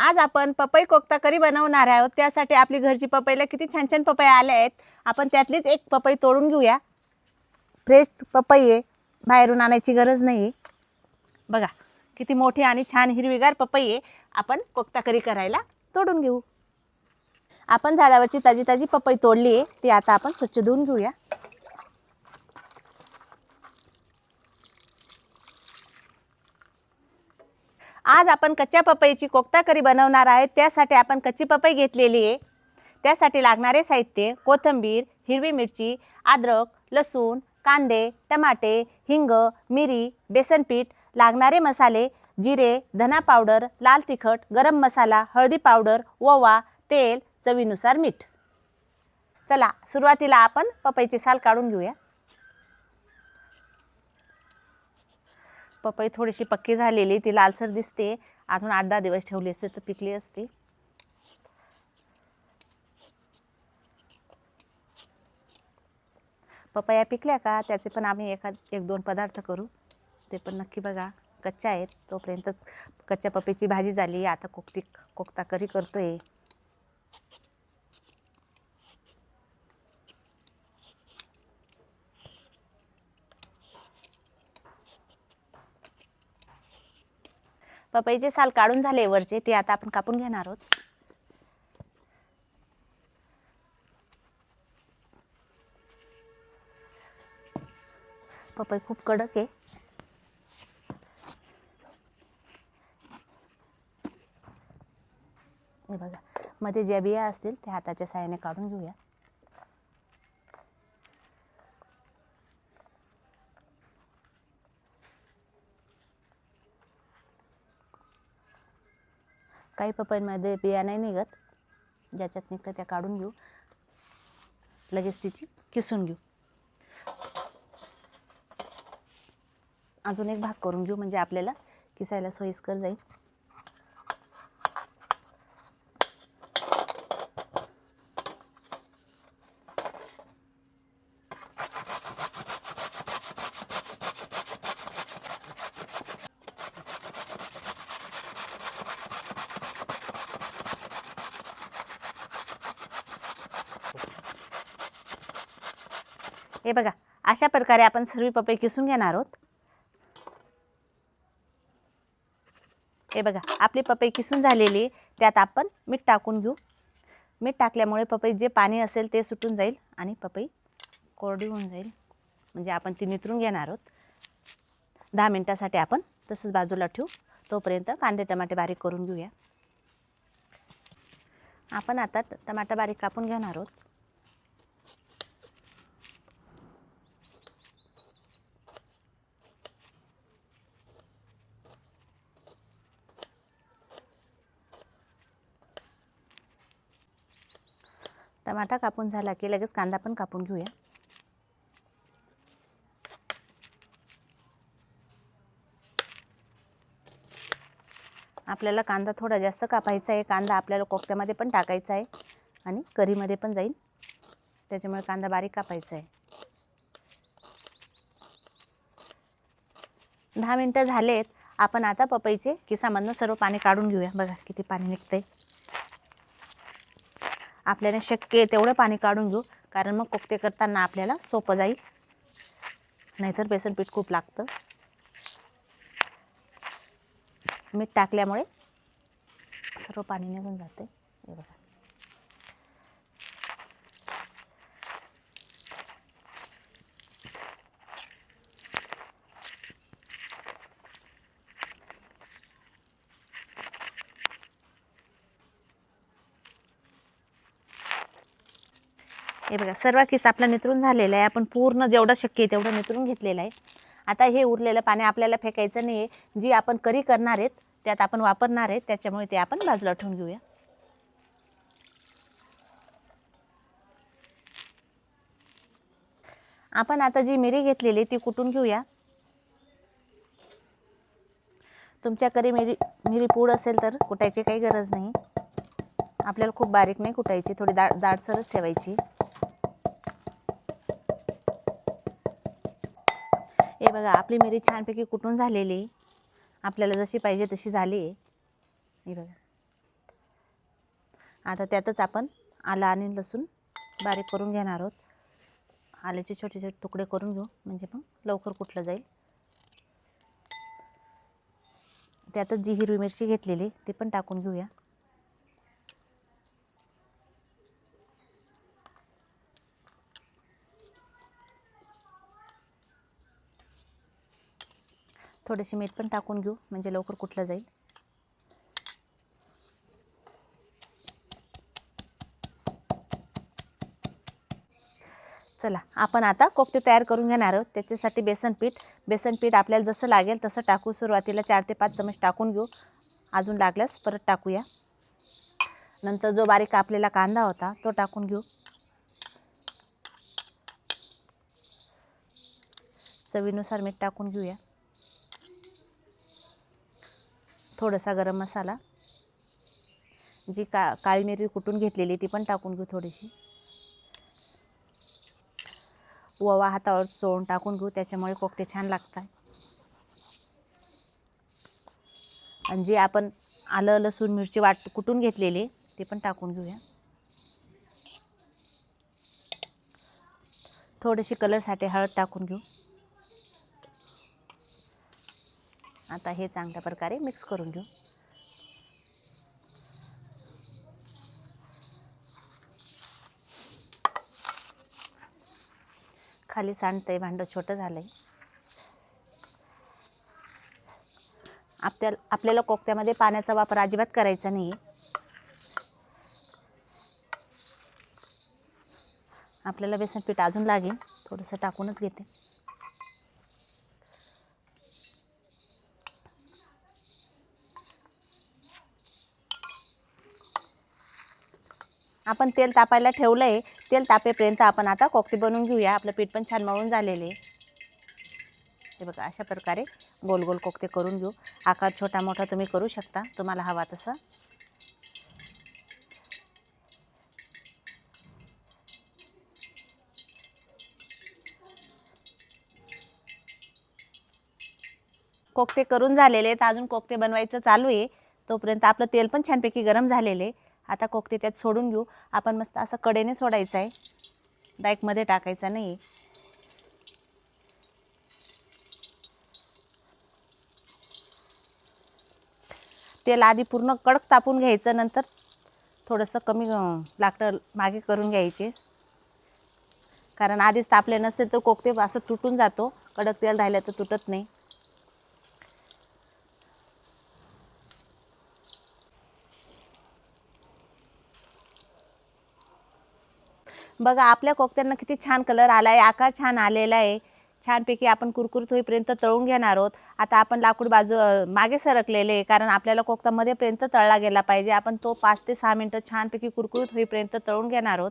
आज आपण पपई कोफ्ता करी बनवणार आहोत. त्यासाठी आपली घरची पपईला किती छान छान पपई आल्या आहेत. आपण त्यातलीच एक पपई तोडून घेऊया. फ्रेश पपई आहे. बाहेरून आणायची गरज नाही आहे बघा किती मोठी आणि छान हिरवीगार पपई आहे. आपण कोफ्ता करी करायला तोडून घेऊ. आपण झाडावरची ताजी ताजी पपई तोडली आहे. ती आता आपण स्वच्छ धुवून घेऊया. आज आपण कच्च्या पपईची कोफ्ता करी बनवणार आहे. त्यासाठी आपण कच्ची पपई घेतलेली आहे. त्यासाठी लागणारे साहित्य कोथिंबीर हिरवी मिरची अद्रक लसूण कांदे टमाटे हिंग मिरी बेसन पीठ लागणारे मसाले जिरे धना पावडर लाल तिखट गरम मसाला हळदी पावडर ओवा तेल चवीनुसार मीठ. चला सुरुवातीला आपण पपईची साल काढून घेऊया. पपई थोडीशी पक्की झालेली ती लालसर दिसते. अजून आठ दहा दिवस ठेवली असते तर पिकली असती. पपया पिकल्या का? त्याचे पण आम्ही एखाद एक दोन पदार्थ करू. ते पण नक्की बघा. कच्च्या आहेत तोपर्यंत कच्च्या पपईची भाजी झाली. आता कोकती कोकता करी करतोय. पपईचे साल काढून झाले वरचे ते आता आपण कापून घेणार आहोत. पपई खूप कडक आहे. हे बघा मध्ये ज्या बिया असतील त्या हाताच्या साहाय्याने काढून घेऊया. काही पपईमध्ये बिया नाही निघत. ज्याच्यात निघतं त्या काढून घेऊ. लगेच तिची किसून घेऊ. अजून एक भाग करून घेऊ म्हणजे आपल्याला किसायला सोयीस्कर जाईल. हे बघा अशा प्रकारे आपण सर्व पपई किसून घेणार आहोत. हे बघा आपली पपई किसून झालेली त्यात आपण मीठ टाकून घेऊ. मीठ टाकल्यामुळे पपई जे पाणी असेल ते सुटून जाईल आणि पपई कोरडी होऊन जाईल. म्हणजे आपण ती नितरून घेणार आहोत. दहा मिनटासाठी आपण तसंच बाजूला ठेवू. तोपर्यंत कांदे टमाटे बारीक करून घेऊया. आपण आता टमाटा बारीक कापून घेणार आहोत. टमाटा कापून झाला की लगेच कांदा पण कापून घेऊया. आपल्याला कांदा थोडा जास्त कापायचा आहे. कांदा आपल्याला कोफ्त्यामध्ये पण टाकायचा आहे आणि करीमध्ये पण जाईल. त्याच्यामुळे कांदा बारीक कापायचा आहे. दहा मिनटं झालेत. आपण आता पपईचे किसामधनं सर्व पाणी काढून घेऊया. बघा किती पाणी निघतंय. आपल्याला शक्य आहे तेवढं पाणी काढून घेऊ. कारण मग कोफ्ते करताना आपल्याला सोपं जाईल. नाहीतर बेसन पीठ खूप लागतं. मीठ टाकल्यामुळे सर्व पाणी निघून जाते. हे बघा. हे बघा सर्व किस आपला नितरून झालेला आहे. आपण पूर्ण जेवढं शक्य आहे तेवढं नितरून घेतलेलं आहे. आता हे उरलेलं पाणी आपल्याला फेकायचं नाही आहे जी आपण करी करणार आहेत त्यात आपण वापरणार आहेत. त्याच्यामुळे ते आपण बाजूला ठेवून घेऊया. आपण आता जी मिरी घेतलेली ती कुटून घेऊया? तुमच्याकडे मिरी मिरी पूड असेल तर कुटायची काही गरज नाही. आपल्याला खूप बारीक नाही कुटायची थोडी दाड दाडसरच ठेवायची. हे बघा आपली मिरी छानपैकी कुठून झालेली? आपल्याला जशी पाहिजे तशी झाली. आहे हे बघा. आता त्यातच आपण आलं आणि लसूण बारीक करून घेणार आहोत. आल्याचे छोटे छोटे तुकडे करून घेऊ. म्हणजे मग लवकर कुठलं जाईल. त्यातच जी हिरवी मिरची घेतलेली ती पण टाकून घेऊया. थोडेसे मीठ पण टाकून घेऊ म्हणजे लवकर कुठलं जाईल. चला आपण आता कोफ्ते तयार करून घेणार आहोत. त्याच्यासाठी बेसन पीठ बेसन पीठ आपल्याला जसं लागेल तसं टाकू. सुरुवातीला चार ते पाच चमच टाकून घेऊ. अजून लागल्यास परत टाकूया. नंतर जो बारीक कापलेला कांदा होता तो टाकून घेऊ. चवीनुसार मीठ टाकून घेऊया. थोडासा गरम मसाला जी का काळी मिरी कुटून घेतलेली ती पण टाकून घेऊ थोडीशी. ओवा हातावर चोळून टाकून घेऊ त्याच्यामुळे कोकते छान लागतात. आणि जे आपण आलं लसूण मिरची वाट कुटून घेतलेली ते पण टाकून घेऊया. थोडीशी कलरसाठी हळद टाकून घेऊ. आता हे चांगल्या प्रकारे मिक्स करून घेऊ. खाली सांडतंय भांडं छोटं झालंय. आपल्या आपल्याला कोकत्यामध्ये पाण्याचा वापर अजिबात करायचा नाही आपल्याला बेसन पीठ अजून लागेल थोडंसं टाकूनच घेते. आपण तेल तापायला ठेवलं आहे तेल तापेपर्यंत आपण आता कोकती बनवून घेऊया. आपलं पीठ पण छान मळून झालेले हे बघा अशा प्रकारे गोल गोल कोकते करून घेऊ. आकार छोटा मोठा तुम्ही करू शकता तुम्हाला हवा तसा. कोकते करून झालेले आहेत. अजून कोकते बनवायचं चालू आहे. तोपर्यंत आपलं तेल पण छानपैकी गरम झालेले आहे. आता कोकते त्यात सोडून घेऊ. आपण मस्त असं कडेने सोडायचं आहे. बॅकमध्ये टाकायचा नाही तेल आधी पूर्ण कडक तापून घ्यायचं नंतर थोडंसं कमी लाकडं मागे करून घ्यायचे. कारण आधीच तापले नसते तर कोकते असं तुटून जातो. कडक तेल राहिलं तर तुटत नाही. बघा आपल्या कोकत्यांना किती छान कलर आला आहे आकार छान आलेला आहे. छानपैकी आपण कुरकुरीत होईपर्यंत तळून घेणार आहोत. आता आपण लाकूड बाजू मागे सरकलेले आहे कारण आपल्याला कोकतामध्येपर्यंत तळला गेला पाहिजे. आपण तो पाच ते सहा मिनटं छानपैकी कुरकुरीत होईपर्यंत तळून घेणार आहोत.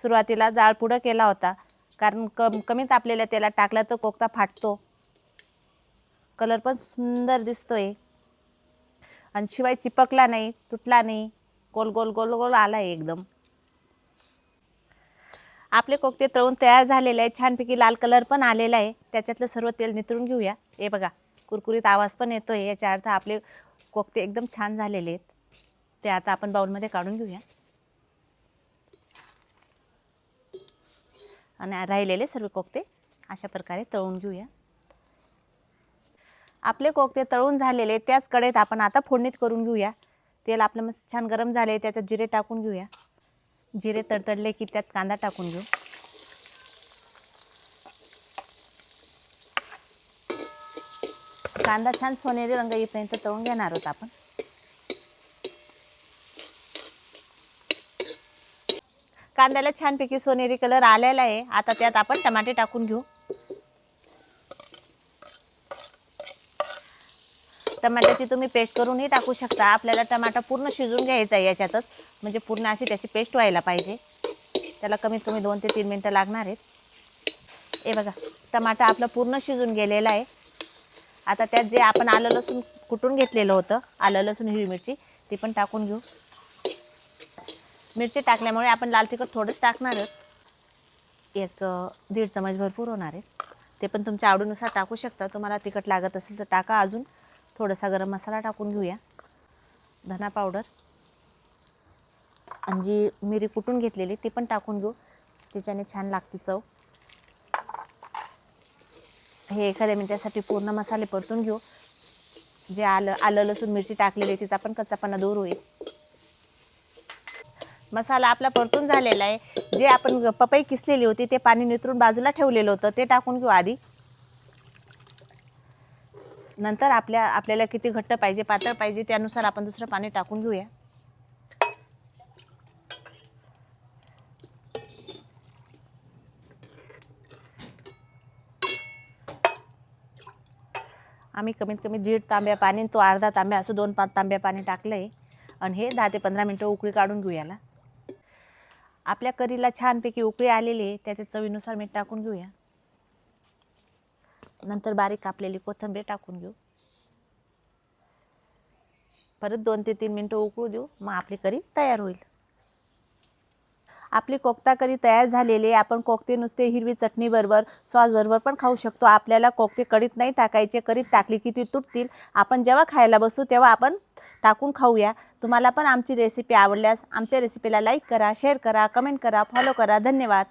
सुरुवातीला जाळ पुढं केला होता कारण कम कमी तापलेल्या तेलात टाकला तर कोकता फाटतो. कलर पण सुंदर दिसतोय. आणि शिवाय चिपकला नाही तुटला नाही. गोल गोल गोल गोल आला आहे एकदम. आपले कोकते तळून तयार झालेले आहे छानपैकी लाल कलर पण आलेला आहे. त्याच्यातलं सर्व तेल नितळून घेऊया. हे बघा कुरकुरीत आवाज पण येतो आहे याच्या अर्थ आपले कोकते एकदम छान झालेले आहेत. ते आता आपण बाऊलमध्ये काढून घेऊया. आणि राहिलेले सर्व कोकते अशा प्रकारे तळून घेऊया. आपले कोकते तळून झालेले त्याच कडेत आपण आता फोडणीत करून घेऊया. तेल आपलं मस्त छान गरम झाले त्याच्यात जिरे टाकून घेऊया. जिरे तडतडले की त्यात कांदा टाकून घेऊ. कांदा छान सोनेरी रंग येईपर्यंत तळून घेणार आहोत आपण. कांद्याला छानपैकी सोनेरी कलर आलेला आहे. आता त्यात आपण टमाटे टाकून घेऊ. टमाट्याची तुम्ही पेस्ट करूनही टाकू शकता. आपल्याला टमाटा पूर्ण शिजून घ्यायचा आहे याच्यातच. म्हणजे पूर्ण अशी त्याची पेस्ट व्हायला पाहिजे. त्याला कमीत कमी दोन ते तीन मिनटं लागणार आहेत. हे बघा टमाटा आपलं पूर्ण शिजून गेलेला आहे. आता त्यात जे आपण आलं लसूण कुटून घेतलेलं होतं आलं लसूण हिरवी मिरची ती पण टाकून घेऊ. मिरची टाकल्यामुळे आपण लाल तिखट थोडंच टाकणार आहोत. एक दीड चमच भरपूर होणार आहे. ते पण तुमच्या आवडीनुसार टाकू शकता. तुम्हाला तिखट लागत असेल तर टाका अजून. थोडासा गरम मसाला टाकून घेऊया. धना पावडर. आणि जी मिरी कुटून घेतलेली ती पण टाकून घेऊ. त्याच्याने छान लागते चव. हे एखाद्या मिनिटासाठी पूर्ण मसाले परतून घेऊ. जे आलं आलं लसूण मिरची टाकलेली तिचा पण कच्चापणा दूर होईल. मसाला आपला परतून झालेला आहे. जे आपण पपई किसलेली होती ते पाणी नितरून बाजूला ठेवलेलं होतं ते टाकून घेऊ आधी. नंतर आपल्या आपल्याला किती घट्ट पाहिजे पातळ पाहिजे त्यानुसार आपण दुसरं पाणी टाकून घेऊया. आम्ही कमीत कमी दीड तांब्या पाणी आणि तो अर्धा तांब्या असं दोन पाच तांब्या पाणी टाकलं आहे आणि हे दहा ते पंधरा मिनटं उकळी काढून घेऊयाला आपल्या करीला छानपैकी उकळी आलेली आहे त्याच्या चवीनुसार मीठ टाकून घेऊया. नंतर बारीक कापलेली कोथिंबीर टाकून घेऊ. परत दोन ते तीन मिनटं उकळू देऊ मग आपली करी तयार होईल. आपली कोफ्ता करी तयार झालेली आहे. आपण कोफ्ते नुसते हिरवी चटणीबरोबर सॉसबरोबर पण खाऊ शकतो. आपल्याला कोफ्ते कढीत नाही टाकायचे कढीत टाकली की ती तुटतील. आपण जेव्हा खायला बसू तेव्हा आपण टाकून खाऊया. तुम्हाला पण आमची रेसिपी आवडल्यास आमच्या रेसिपीला लाईक करा शेअर करा कमेंट करा फॉलो करा. धन्यवाद.